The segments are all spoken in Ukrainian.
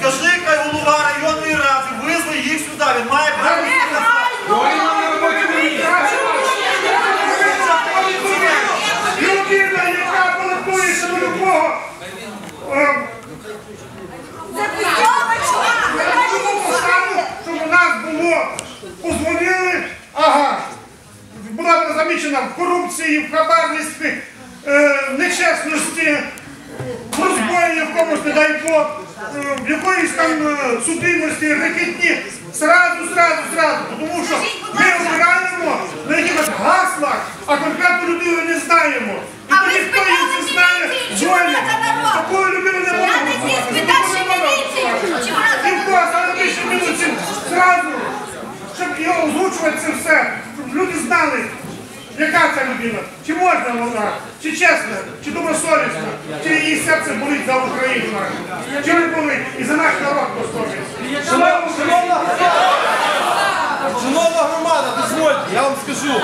Скажи, хай голова районної ради визве їх сюди. Він має право. Людина, яка балотується до любого е, щоб у нас було, позвонили, ага, була замічена в корупції, в хабарництві, е, нечесності, в розбої якомусь, не дай Бог, в якоїсь там е, судимості, рекетні, сразу, сразу, сразу, тому що ми обираємо на якихось гаслах, а конкретну людину не знаємо. І А тоді хто її знає, народ? Такою людиною не це І в когось, але більше минуті зразу, щоб його озвучувати це все, щоб люди знали, яка ця людина, чи можна вона, чи чесна, чи добросовісна, її серце болить за Україну, чи не болить, і за наш народ Україні! Шановна громада, дозвольте, я вам скажу,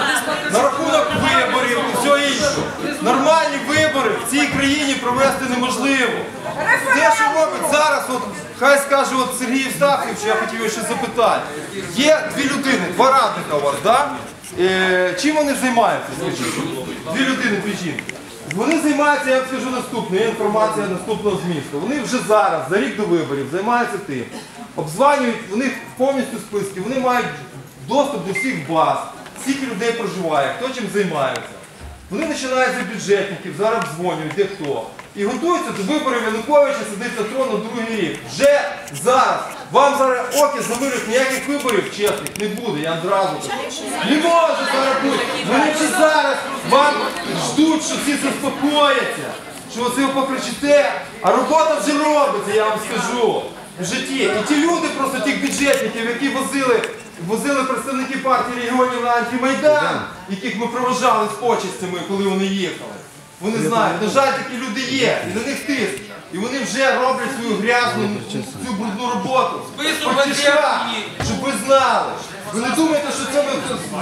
на рахунок виборів і всього іншого. Нормальні вибори в цій країні провести неможливо. Те, що робить зараз, от, хай скаже от Сергій Євстафів, що я хотів його ще запитати. Є дві людини, два радника у вас, да? Е, чим вони займаються, скажіть? Дві людини, дві жінки. Вони займаються, я вам скажу наступне, інформація наступного змісту. Вони вже зараз, за рік до виборів, займаються тим. Обзванюють, них повністю списки, вони мають доступ до всіх баз, скільки людей проживає, хто чим займається. Вони починають за бюджетників, зараз дзвонять, де хто. І готуються до виборів Януковича сидить на трону другий рік. Вже зараз. Вам зараз оки замирюють, ніяких виборів чесних не буде, я одразу кажу. Не може зараз бути. Вони вже зараз вам ждуть, що всі заспокояться, що ви покричите, а робота вже робиться, я вам скажу. В житті. І ті люди, просто тих бюджетників, які возили, возили представники партії регіонів на антимайдан, яких ми проважали з почестями, коли вони їхали. Вони знають, на жаль, такі люди є, і на них тиск. І вони вже роблять свою грязну, цю брудну роботу. Партішка, щоб ви знали. Ви не думаєте, що це ми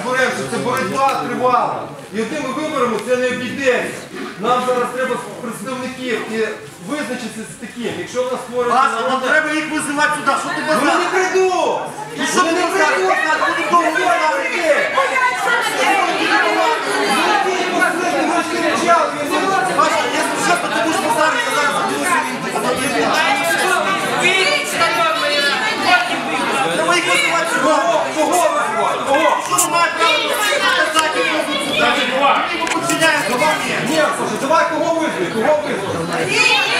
зберемо, що це боротьба тривала. І одними виборами це не обійдеться. Нам зараз треба представників і визначитися з таким. Якщо в нас створюється Вас, нам треба їх визивати сюди. Що ти базар? не прийдуть! І що ти Вони не базар? прийдуть! Вони довго говорити. Паша, якщо чесно, ти будеш базарити, я зараз подивлюся. Треба їх визивати сюди. Кого? Кого визвати? Кого? Що ви маєте право сказати? Вони йому підчиняються, вам ні. Ні, слушай, давай кого визвати? Кого визвати?